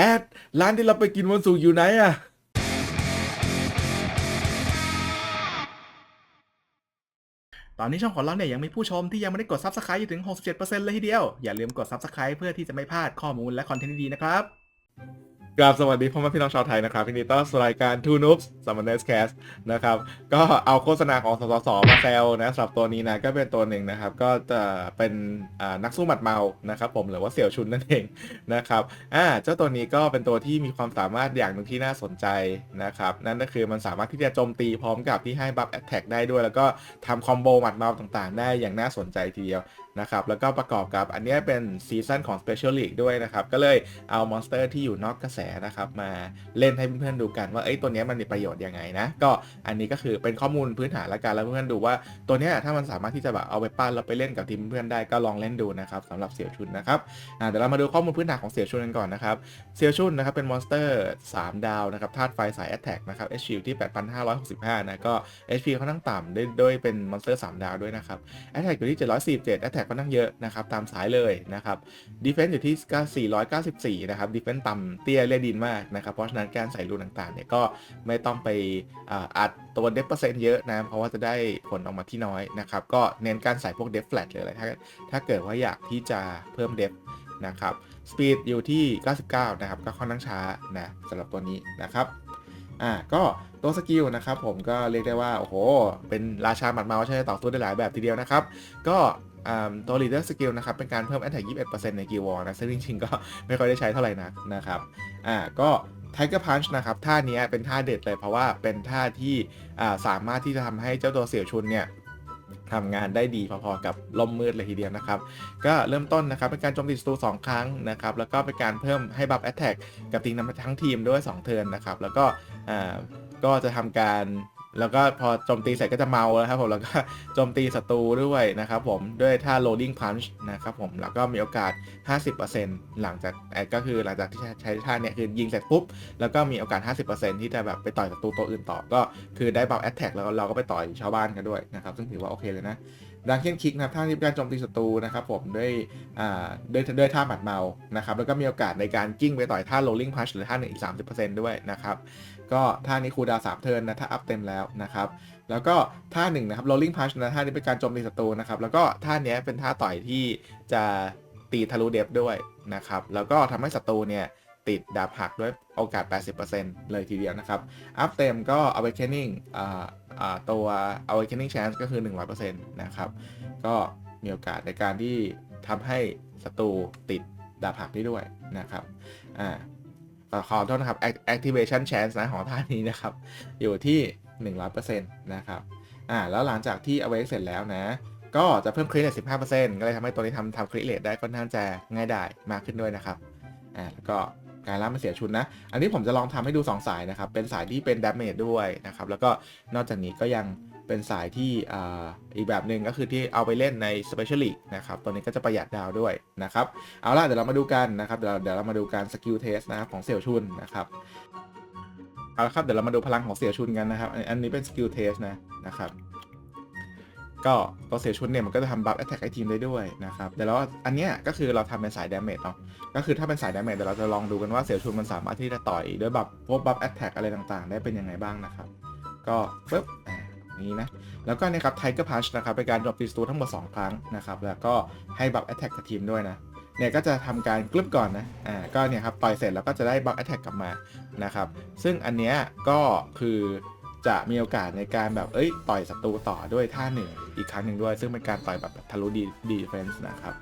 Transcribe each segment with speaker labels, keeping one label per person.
Speaker 1: แอด ร้านที่เราไปกินวันศุกร์อยู่ไหนอะตอนนี้ช่องของเราเนี่ยยังมีผู้ชมที่ยังไม่ได้กด Subscribe อยู่ถึง 67%เลยทีเดียว อย่าลืมกด Subscribe เพื่อที่จะไม่พลาดข้อมูลและคอนเทนต์ดีๆนะครับ กราบสวัสดีพ่อแม่พี่น้องชาวไทยนะครับยินดีต้อนรับสู่รายการ Two Noobs Summoners Cast นะครับก็เอาโฆษณาของสสสมาแซวนะสำหรับตัวนี้นะก็เป็นตัวหนึ่งนะครับ ก็จะเป็นนักสู้หมัดเมานะครับผมหรือว่าเสี่ยวชุนนั่นเองนะครับอ่าเจ้าตัวนี้ก็เป็นตัวที่มีความสามารถอย่างหนึ่งที่น่าสนใจนะครับ นั่นก็คือมันสามารถที่จะโจมตีพร้อมกับที่ให้บัฟแอตแทกได้ด้วย แล้วก็ทำคอมโบหมัดเมาต่างๆ ได้อย่างน่าสนใจทีเดียว นะครับแล้วก็ประกอบกับอันนี้เป็นซีซั่นของ Special League ด้วยนะครับ ก็เลยเอามอนสเตอร์ที่อยู่นอกกระแสนะครับมาเล่นให้เพื่อนๆดูกันว่าเอ้ตัวนี้มันมีประโยชน์ยังไงนะ ก็อันนี้ก็คือเป็นข้อมูลพื้นฐานละกันแล้วเพื่อนๆดูว่าตัวนี้ถ้ามันสามารถที่จะแบบเอาไปปั้นแล้วไปเล่นกับทีมเพื่อนได้ก็ลองเล่นดูนะครับสำหรับเสี่ยวชุนนะครับเดี๋ยวเรามาดูข้อมูลพื้นฐานของเสี่ยวชุนกันก่อนนะครับเซียวชุนนะครับเป็นมอนสเตอร์3 ดาวนะครับธาตุไฟสายแอตแทกนะครับ HP อยู่ที่ 8,565นะก็ HP ค่อนข้างต่ำด้วยด้วยเป็นมอนสเตอร์3ดาวด้วยนะครับแอตแทกอยู่ที่747แอตแทกค่อนข้างเยอะนะครับตามสายเลยนะครับดีเฟน s ์อยู่ที่ 494 นะครับดีเฟน s ์ต่ำเตี้ยเลียดินมากนะครับเพราะฉะนั้นการใส่รูนต่างๆเนี่ยก็ไม่ต้องไปอ,อัดตัวเดฟเปอร์เซ็นต์เยอะนะเพราะว่าจะได้ผลออกมาที่น้อยนะครับก็เน้นการใส่พวกเดฟแฟลตเลยอะไรถ้าถ้าเกิดว่าอยากที่จะเพิ่มเดฟนะครับสปีดอยู่ที่ 99 นะครับ ก็ค่อนข้างช้านะสำหรับตัวนี้นะครับอ่าก็ตัวสกิลนะครับผมก็เรียกได้ว่า โอ้โห เป็นราชาหมัดเมาส์ใช่ไหมต่อสู้ได้หลายแบบทีเดียวนะครับ ก็ ตัว leader skill นะครับ เป็นการเพิ่ม attack 21%ในกิวอนะ ซึ่งจริงๆ ก็ไม่ค่อยได้ใช้เท่าไหร่นักนะครับอ่าก็ Tiger Punch นะครับ ท่านี้เป็นท่าเด็ดเลยเพราะว่าเป็นท่าที่อ่าสามารถที่จะทำให้เจ้าตัวเสี่ยวชุนเนี่ยทำงานได้ดีพอๆกับลมมืดเลยทีเดียวนะครับ ก็เริ่มต้นนะครับเป็นการโจมตีศัตรู2ครั้งนะครับ แล้วก็เป็นการเพิ่มให้บัฟแอตแทกกับทีมนำทั้งทีมด้วย 2 เทิร์นนะครับ แล้วก็อ่าก็จะทำการ แล้วก็พอโจมตีเสร็จก็จะเมาแล้วครับผมแล้วก็โจมตีศัตรูด้วยนะครับผมด้วยท่า loading punch นะครับผมแล้วก็มีโอกาส 50%หลังจากเอ่อก็คือหลังจากที่ใช้ท่าเนี่ยคือยิงเสร็จปุ๊บ แล้วก็มีโอกาส 50%ที่จะแบบไปต่อยศัตรูตัวอื่นต่อก็คือได้บัฟแอตแทกแล้วเราก็ไปต่อยชาวบ้านกันด้วยนะครับซึ่งถือว่าโอเคเลยนะ ดังเช่นคิกนะครับท่าที่เป็นการโจมตีศัตรูนะครับผมด้วยอ่าด้วยด้วยท่าหมัดเมานะครับแล้วก็มีโอกาสในการกิ้งไปต่อยท่า rolling punch หรือท่าหนึ่งอีก 30%ด้วยนะครับก็ท่านี้คูดาวน์3เทิร์นนะถ้าอัพเต็มแล้วนะครับแล้วก็ท่าหนึ่งนะครับ rolling punch นะท่านี้เป็นการโจมตีศัตรูนะครับแล้วก็ท่านี้เป็นท่าต่อยที่จะตีทะลุเดฟด้วยนะครับแล้วก็ทำให้ศัตรูเนี่ย ติดดาบหักด้วยโอกาส 80%เลยทีเดียวนะครับอัพเต็มก็ awakening อ่าอ่าตัว awakening chance ก็คือ 100%นะครับก็มีโอกาสในการที่ทำให้ศัตรูติดดาบหักได้ด้วยนะครับอ่าขอโทษนะครับ activation chance นะของท่านี้นะครับ อยู่ที่ 100%นะครับอ่าแล้วหลังจากที่ awake เสร็จแล้วนะก็จะเพิ่มคริ t ร a t 15%ก็เลยทำให้ตัวนี้ทำทำคริ t rate ได้ค่อนข้างจะง่ายไดายมากขึ้นด้วยนะครับ อ่า แล้วก็ การล่ามันเสียชุดนะ อันนี้ผมจะลองทำให้ดู 2 สายนะครับ เป็นสายที่เป็น damage ด้วยนะครับ แล้วก็นอกจากนี้ก็ยังเป็นสายที่อีกแบบหนึ่งก็คือที่เอาไปเล่นใน Special League นะครับ ตัวนี้ก็จะประหยัดดาวด้วยนะครับ เอาล่ะ เดี๋ยวเรามาดูกันนะครับ เดี๋ยวเดี๋ยวเรามาดูการสกิลเทสนะครับของเสี่ยวชุนนะครับ เอาละครับ เดี๋ยวเรามาดูพลังของเสี่ยวชุนกันนะครับ อันนี้เป็นสกิลเทสนะนะครับ ก็ตัวเสียชุนเนี่ยมันก็จะทำบัฟแอตแทกไอทีมได้ด้วยนะครับเดี๋ยวอันเนี้ยก็คือเราทำเป็นสายดาเมจเนาะก็คือถ้าเป็นสายดาเมจเดี๋ยวเราจะลองดูกันว่าเสียชุนมันสามารถที่จะต่อยด้วยบัฟพวกบัฟแอตแทกอะไรต่างๆ ได้เป็นยังไงบ้างนะครับ ก็ปึ๊บอ่านี้นะแล้วก็เนี่ยครับไทเกอร์พัชนะครับเป็นการโจมตีศัตรูทั้งหมด 2 ครั้งนะครับแล้วก็ให้บัฟแอตแทกกับทีมด้วยนะเนี่ยก็จะทำการกลึบก่อนนะ อ่า ก็เนี่ยครับ ต่อยเสร็จแล้วก็จะได้บัฟแอตแทกกลับมา นะครับ ซึ่งอันเนี้ยก็คือ จะมีโอกาสในการแบบเอ้ยต่อยศัตรูต่อด้วยท่าหนึ่งอีกครั้งหนึ่งด้วย ซึ่งเป็นการต่อยแบบทะลุดีดีเฟนส์นะครับ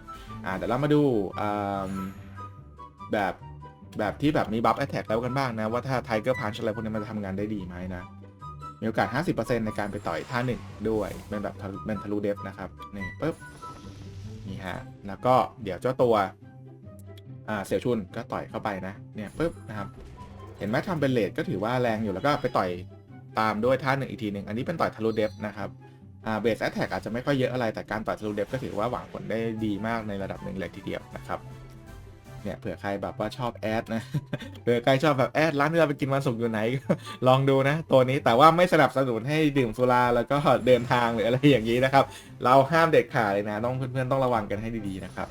Speaker 1: อ่าเดี๋ยวเรามาดูแบบแบบที่แบบมีบัฟแอตแทกแล้วกันบ้างนะ ว่าถ้าไทเกอร์พันช์อะไรพวกนี้มันจะทำงานได้ดีไหมนะ มีโอกาส 50%ในการไปต่อยท่าหนึ่งด้วยเป็นแบบทะลุเป็นทะลุเดฟนะครับนี่ปึ๊บนี่ฮะแล้วก็เดี๋ยวเจ้าตัวอ่าเสี่ยวชุนก็ต่อยเข้าไปนะเนี่ยปึ๊บนะครับเห็นไหมทำเป็นเลดก็ถือว่าแรงอยู่แล้วก็ไปต่อย ตามด้วยท่าหนึ่งอีกทีหนึ่งอันนี้เป็นต่อยทะลุเดฟนะครับอ่าเบสแอตแทกอาจจะไม่ค่อยเยอะอะไรแต่การต่อยทะลุเดฟก็ถือว่าหวังผลได้ดีมากในระดับหนึ่งเลยทีเดียวนะครับเนี่ยเผื่อใครแบบว่าชอบแอดนะเผื่อใครชอบแบบแอดร้านที่เราไปกินวันศุกร์อยู่ไหน ลองดูนะ ตัวนี้แต่ว่าไม่สนับสนุนให้ดื่มสุราแล้วก็เดินทางหรืออะไรอย่างนี้นะครับ เราห้ามเด็ดขาดเลยนะ ต้องเพื่อนๆต้องระวังกันให้ดีๆนะครับ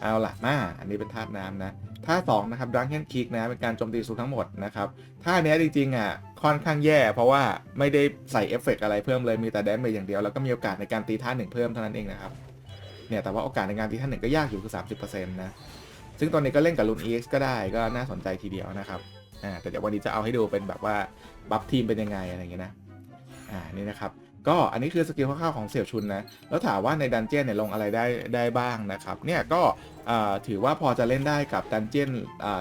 Speaker 1: เอาล่ะมาอันนี้เป็นธาตุน้ำนะท่าสองนะครับดังเ n นคิกนะเป็นการโจมตีสูงทั้งหมดนะครับท่าเนี้ยจริงๆอะ ค่อนข้างแย่ เพราะว่าไม่ได้ใส่เอฟเฟกต์อะไรเพิ่มเลยมีแต่แดมเมจอย่างเดียว แล้วก็มีโอกาสในการตีท่าหนึ่งเพิ่มเท่านั้นเองนะครับเนี่ยแต่ว่าโอกาสในการตีท่าหนึ่งก็ยากอยู่คือ 30%นะซึ่งตอนนี้ก็เล่นกับลุนเอ็กก็ได้ก็น่าสนใจทีเดียวนะครับอ่าแต่เดี๋ยววันนี้จะเอาให้ดูเป็นแบบว่าบัฟทีมเป็นยังไงอะไรอย่างเงี้ยนะอ่านี่นะครับก็อันนี้คือสกิลคร่าวๆของเสี่ยวชุนนะแล้วถามว่าในดันเจี้ยนเนี่ยลงอะไรได้ได้บ้างนะครับเนี่ยก็อ่าถือว่าพอจะเล่นได้กับดันเจี้ยน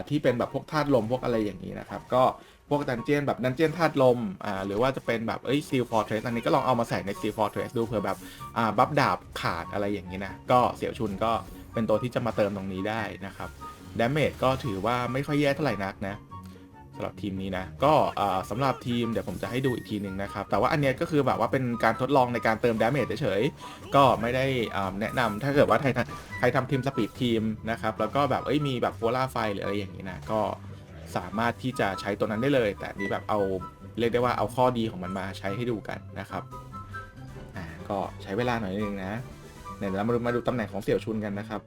Speaker 1: ที่เป็นแบบพวกธาตุลมพวกอะไรอย่างนี้นะครับก็ พวกดันเจียนแบบดันเจียนธาตุลมอ่าหรือว่าจะเป็นแบบเอ้ยซีลฟอร์เทรสอันนี้ก็ลองเอามาใส่ในซีลฟอร์เทรสดูเผื่อแบบอ่าบัฟดาบขาดอะไรอย่างนี้นะ ก็เสี่ยวชุนก็เป็นตัวที่จะมาเติมตรงนี้ได้นะครับดาเมจก็ถือว่าไม่ค่อยแย่เท่าไหร่นักนะสำหรับทีมนี้นะก็อ่าสำหรับทีมเดี๋ยวผมจะให้ดูอีกทีหนึ่งนะครับ แต่ว่าอันเนี้ยก็คือแบบว่าเป็นการทดลองในการเติมดาเมจเฉยๆก็ไม่ได้อ่าแนะนำถ้าเกิดว่าใครทำใครทำทีมสปีดทีมนะครับแล้วก็แบบเอ้ยมีแบบโฟล่าไฟหรืออะไรอย่างนี้นะก็ สามารถที่จะใช้ตัวนั้นได้เลย แต่นี้แบบเอาเรียกได้ว่าเอาข้อดีของมันมาใช้ให้ดูกันนะครับอ่าก็ใช้เวลาหน่อยนึงนะเนี่ยเดี๋ยวเรามาดูมาดูตำแหน่งของเสี่ยวชุนกันนะครับ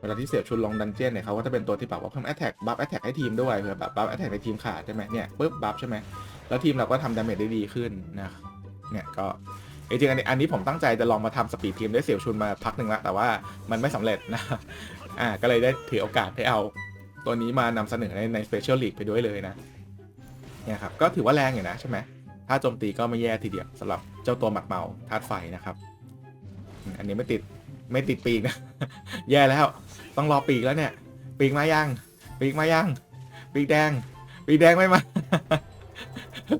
Speaker 1: เวลาที่เสี่ยวชุนลงดันเจี้ยนเนี่ยเขาก็จะเป็นตัวที่แบบว่าเพิ่มแอตแทกบัฟแอตแทกให้ทีมด้วยเผื่อแบบบัฟแอตแทกในทีมขาดใช่ไหมเนี่ยปุ๊บบัฟใช่ไหมแล้วทีมเราก็ทำดาเมจได้ดีขึ้นนะเนี่ยก็จริงๆอันนี้อันนี้ผมตั้งใจจะลองมาทำสปีดทีมด้วยเสี่ยวชุนมาพักหนึ่งละแต่ว่ามันไม่สำเร็จนะอ่าก็เลยได้ถือโอกาสได้เอา ตัวนี้มานำเสนอในในสเปเชียลลีกไปด้วยเลยนะเนี่ยครับก็ถือว่าแรงอยู่นะใช่ไหมถ้าโจมตีก็ไม่แย่ทีเดียวสำหรับเจ้าตัวหมัดเมาธาตุไฟนะครับ อันนี้ไม่ติดไม่ติดปีกนะ แย่แล้วต้องรอปีกแล้วเนี่ย ปีกมายังปีกมายังปีกแดง ปีกแดงไม่มา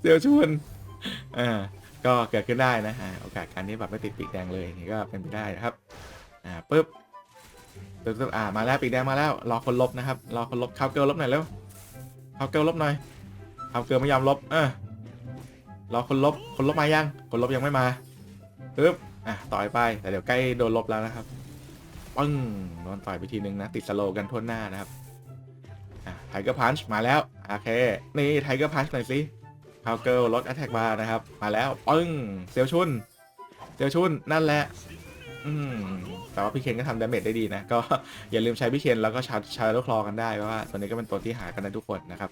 Speaker 1: เดี๋ยวชวนอ่าก็เกิดขึ้นได้นะอ่าโอกาสการที่แบบไม่ติดปีกแดงเลยนี่ก็เป็นไปได้นะครับอ่าปึ๊บ ปึ๊บปึ๊บอ่ามาแล้วปีกแดงมาแล้ว รอคนลบนะครับ รอคนลบคาวเกิลลบหน่อยเร็วคาวเกิลลบหน่อยคาวเกิลไม่ยอมลบ เออรอคนลบ คนลบมายัง คนลบยังไม่มาปึ๊บ อะต่อยไป แต่เดี๋ยวใกล้โดนลบแล้วนะครับปึ้งโดนต่อยไปทีนึงนะ ติดสโลกันทั่วหน้านะครับ อะไทเกอร์พันช์มาแล้ว โอเค นี่ไทเกอร์พันช์หน่อยสิพาวเกิลลดแอตแทกมานะครับ มาแล้ว ปึ้ง เซลชุน เซลชุน นั่นแหละ อืมแต่ว่าพี่เคนก็ทำดาเมจได้ดีนะ ก็ อย่าลืมใช้พี่เคนแล้วก็ชาร์จชาร์จคลอกันได้เพราะว่าตัวนี้ก็เป็นตัวที่หากันได้ทุกคนนะครับ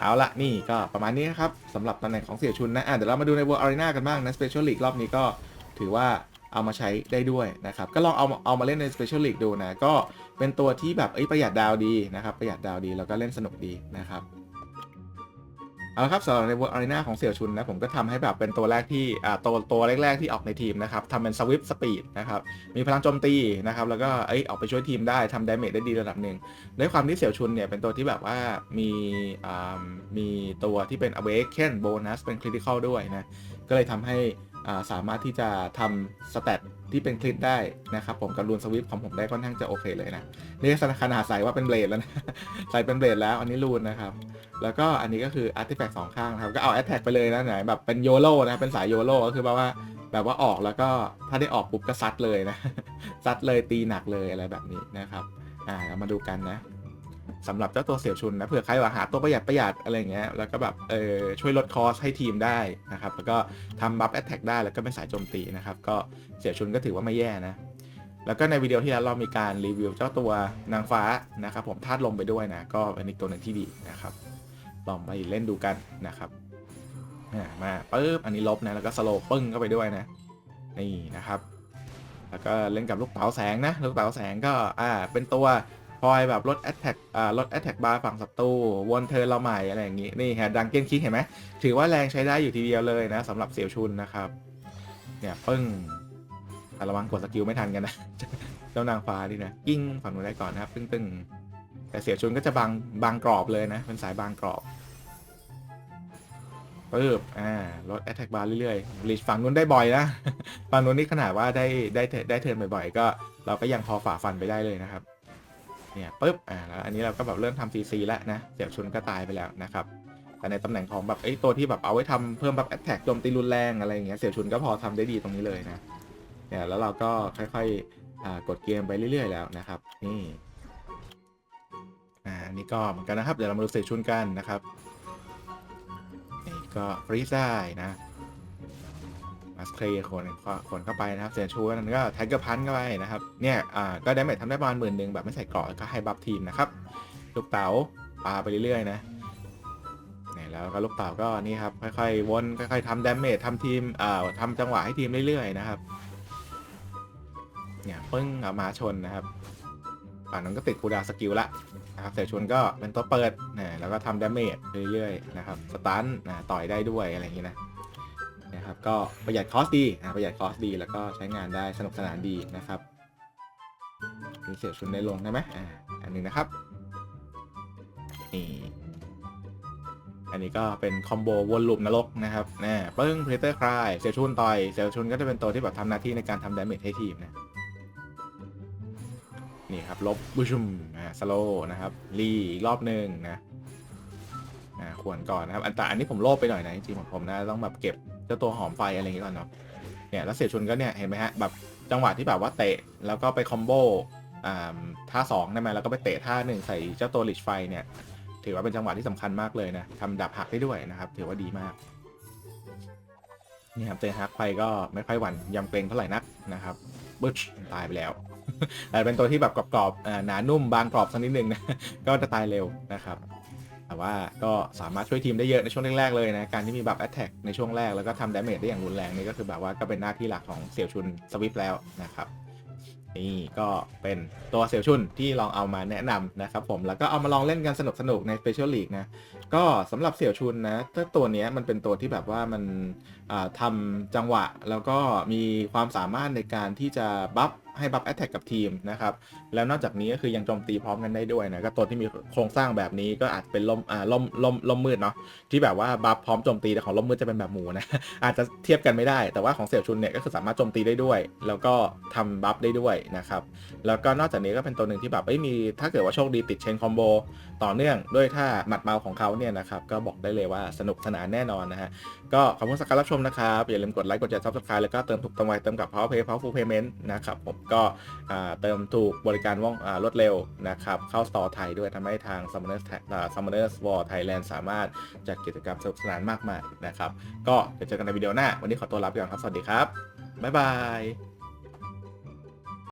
Speaker 1: เอาละนี่ก็ประมาณนี้นะครับสำหรับตำแหน่งของเสี่ยชุนนะอะเดี๋ยวเรามาดูใน World Arena กันบ้างนะ Special League รอบนี้ก็ถือว่าเอามาใช้ได้ด้วยนะครับ ก็ลองเอาเอามาเล่นใน Special League ดูนะ ก็เป็นตัวที่แบบเอ้ยประหยัดดาวดีนะครับ ประหยัดดาวดี แล้วก็เล่นสนุกดีนะครับ เอาครับสำหรับในเวอร์อารีนาของเสี่ยวชุนนะผมก็ทำให้แบบเป็นตัวแรกที่อ่าตัวตัวแรกๆที่ออกในทีมนะครับทำเป็นสวิปสปีดนะครับมีพลังโจมตีนะครับแล้วก็เอ้ยออกไปช่วยทีมได้ทำดาเมจได้ดีระดับหนึ่งด้วยความที่เสี่ยวชุนเนี่ยเป็นตัวที่แบบว่ามีอ่ามีตัวที่เป็นเวกเคนโบนัสเป็นคริติคอลด้วยนะก็เลยทำให้ สามารถที่จะทำสเตตที่เป็นคลิปได้นะครับผมกับรูนสวิฟของผมได้ค่อนข้างจะโอเคเลยนะนี่ขนาดใส่ว่าเป็นเบลดแล้วนะใส่เป็นเบลดแล้วอันนี้รูนนะครับแล้วก็อันนี้ก็คืออาร์ติแฟกต์สองข้างนะครับก็เอาแอตแทกไปเลยนะไหนแบบเป็นโยโ o นะเป็นสายโยโ o ก็คือแบบว่าแบบว่าออกแล้วก็ถ้าได้ออกปุ๊บก็ซัดเลยนะซัดเลยตีหนักเลยอะไรแบบนี้นะครับอ่าเรามาดูกันนะ สำหรับเจ้าตัวเสี่ยวชุนนะเผื่อใครว่าหาตัวประหยัดประหยัดอะไรอย่างเงี้ยแล้วก็แบบเออช่วยลดคอสให้ทีมได้นะครับแล้วก็ทำบัฟแอตแทกได้แล้วก็เป็นสายโจมตีนะครับก็เสี่ยวชุนก็ถือว่าไม่แย่นะแล้วก็ในวิดีโอที่แล้วเรามีการรีวิวเจ้าตัวนางฟ้านะครับผมธาตุลมไปด้วยนะก็เป็นอีกตัวหนึ่งที่ดีนะครับลองไปเล่นดูกันนะครับมาปึ๊บอันนี้ลบนะแล้วก็สโลปึ้งเข้าไปด้วยนะนี่นะครับ แล้วก็เล่นกับลูกเต๋าแสงนะลูกเต๋าแสงก็อ่าเป็นตัว คอยแบบลดแอตแทกอ่าลดแอตแทกบาร์ฝั่งศัตรูวนเทิร์นเราใหม่อะไรอย่างงี้นี่ฮะดังเก้นคิกเห็นไหมถือว่าแรงใช้ได้อยู่ทีเดียวเลยนะสำหรับเสี่ยวชุนนะครับ เนี่ยปึ้งแต่ระวังกดสกิลไม่ทันกันนะเจ้านางฟ้าดินะกิ้งฝั่งนู้นได้ก่อนนะครับตึ้งตึ้งๆแต่เสี่ยชุนก็จะบางบางกรอบเลยนะเป็นสายบางกรอบปึ๊บอ่าลดแอตแทกบาร์เรื่อยๆรีชฝั่งนู้นได้บ่อยนะฝั่งนู้นนี่ขนาดว่าได้ได้เทิร์นได้เทิร์นบ่อยๆ ก็เราก็ยังพอฝ่าฟันไปได้เลยนะครับ เนี่ยปึ๊บอ่าแล้วอันนี้เราก็แบบเริ่มทำซีซีแล้วนะเสียชุนก็ตายไปแล้วนะครับแต่ในตำแหน่งของแบบไอ้ตัวที่แบบเอาไว้ทำเพิ่มแบบแอตแทกโจมตีรุนแรงอะไรอย่างเงี้ยเสียวชุนก็พอทำได้ดีตรงนี้เลยนะเนี่ยแล้วเราก็ค่อยๆอ่ากดเกมไปเรื่อย ๆ แล้วนะครับ นี่อ่าอันนี้ก็เหมือนกันนะครับเดี๋ยวเรามาดูเศษชุนกันนะครับนี่ก็ฟรีซได้นะ สเครคนคนเข้าไปนะครับเสียชูนั้นก็แท็กเกอร์พันเข้าไปนะครับเนี่ยอ่าก็ได้เมททำได้ประมาณหมื่นหนึ่งแบบไม่ใส่เกราะก็ให้บัฟทีมนะครับลูกเต๋าปาไปเรื่อยๆนะเนี่ยแล้วก็ลูกเต๋าก็นี่ครับค่อยๆวนค่อยๆทำดาเมจทำทีมอ่าทำจังหวะให้ทีมเรื่อยๆนะครับเนี่ยปึ้งเอามาชนนะครับฝั่งนั้นก็ติดคูดาสกิลละนะครับเสียชนก็เป็นตัวเปิดนะแล้วก็ทำดาเมจเรื่อยๆนะครับสตันนะต่อยได้ด้วยอะไรอย่างนี้นะ นะครับก็ประหยัดคอสดีอ่าประหยัดคอสดี แล้วก็ใช้งานได้สนุกสนานดีนะครับมีเสียชุนได้ลงได้ไหมอ่าอันนี้นะครับนี่อันนี้ก็เป็นคอมโบวนลูปนรกนะครับนะปึ้งเพลเตอร์คลายเสียชุนต่อยเสียชุนก็จะเป็นตัวที่แบบทำหน้าที่ในการทำดาเมจให้ทีมนะนี่ครับลบบูชุมอ่าสโลนะครับรีอีกรอบหนึ่งนะอ่าขวนก่อนนะครับอันแต่อันนี้ผมโลภไปหน่อยนะจริงๆผมผมนะต้องแบบเก็บ จ้าตัวหอมไฟอะไรอย่างเงี้ยก่อนเนาะเนี่ยแล้วเสียชุนก็เนี่ยเห็นไหมฮะแบบจังหวะที่แบบว่าเตะแล้วก็ไปคอมโบอ่าท่าสองได้ไหมแล้วก็ไปเตะท่าหนึ่งใส่เจ้าตัวลิชไฟเนี่ยถือว่าเป็นจังหวะที่สำคัญมากเลยนะทำดับหักได้ด้วยนะครับ ถือว่าดีมากนี่ครับเจอฮักไปก็ไม่ค่อยหวั่นยำเกรงเท่าไหร่นักนะครับบึชตายไปแล้วแต่เป็นตัวที่แบบกรอบๆอ่าหนานุ่มบางกรอบสักนิดนึงนะก็จะตายเร็วนะครับ แต่ว่าก็สามารถช่วยทีมได้เยอะในช่วงแรกๆเลยนะ การที่มีบัฟแอตแทกในช่วงแรกแล้วก็ทำดาเมจได้อย่างรุนแรงนี่ก็คือแบบว่าก็เป็นหน้าที่หลักของเสี่ยวชุนสวิฟแล้วนะครับนี่ก็เป็นตัวเสี่ยวชุนที่ลองเอามาแนะนำนะครับผมแล้วก็เอามาลองเล่นกันสนุกๆใน Special League นะก็สำหรับเสี่ยวชุนนะถ้าตัวนี้มันเป็นตัวที่แบบว่ามัน ทำจังหวะ แล้วก็มีความสามารถในการที่จะบัฟให้บัฟแอตแทกกับทีมนะครับ แล้วนอกจากนี้ก็คือยังโจมตีพร้อมกันได้ด้วยนะ ก็ตัวที่มีโครงสร้างแบบนี้ก็อาจเป็นลมอ่าลมลมลมมืดเนาะที่แบบว่าบัฟพร้อมโจมตีแต่ของลมมืดจะเป็นแบบหมูนะ อาจจะเทียบกันไม่ได้ แต่ว่าของเสี่ยวชุนเนี่ยก็คือสามารถโจมตีได้ด้วย แล้วก็ทำบัฟได้ด้วยนะครับ แล้วก็นอกจากนี้ก็เป็นตัวหนึ่งที่แบบเอ้ยมีถ้าเกิดว่าโชคดีติดเชนคอมโบต่อเนื่องด้วยท่าหมัดเมาของเขาเนี่ยนะครับก็บอกได้เลยว่าสนุกสนานแน่นอนนะฮะก็ขอบคุณสักการรับชมนะครับ อย่าลืมกดไลค์กดแชร์ซับสไครต์แล้วก็เติมถูกเติมไวเติมกับ Power Pay Powerful Payment นะครับผมก็เติมถูกบริการว่องรวดเร็วนะครับ เข้าสตอร์ไทยด้วยทำให้ทาง Summoners Tag- อ่า Summoners War Thailand สามารถจัดกิจกรรมสนุกสนานมากมายนะครับ ก็เดี๋ยวเจอกันในวิดีโอหน้า วันนี้ขอตัวลาไปก่อนครับ สวัสดีครับบ๊ายบาย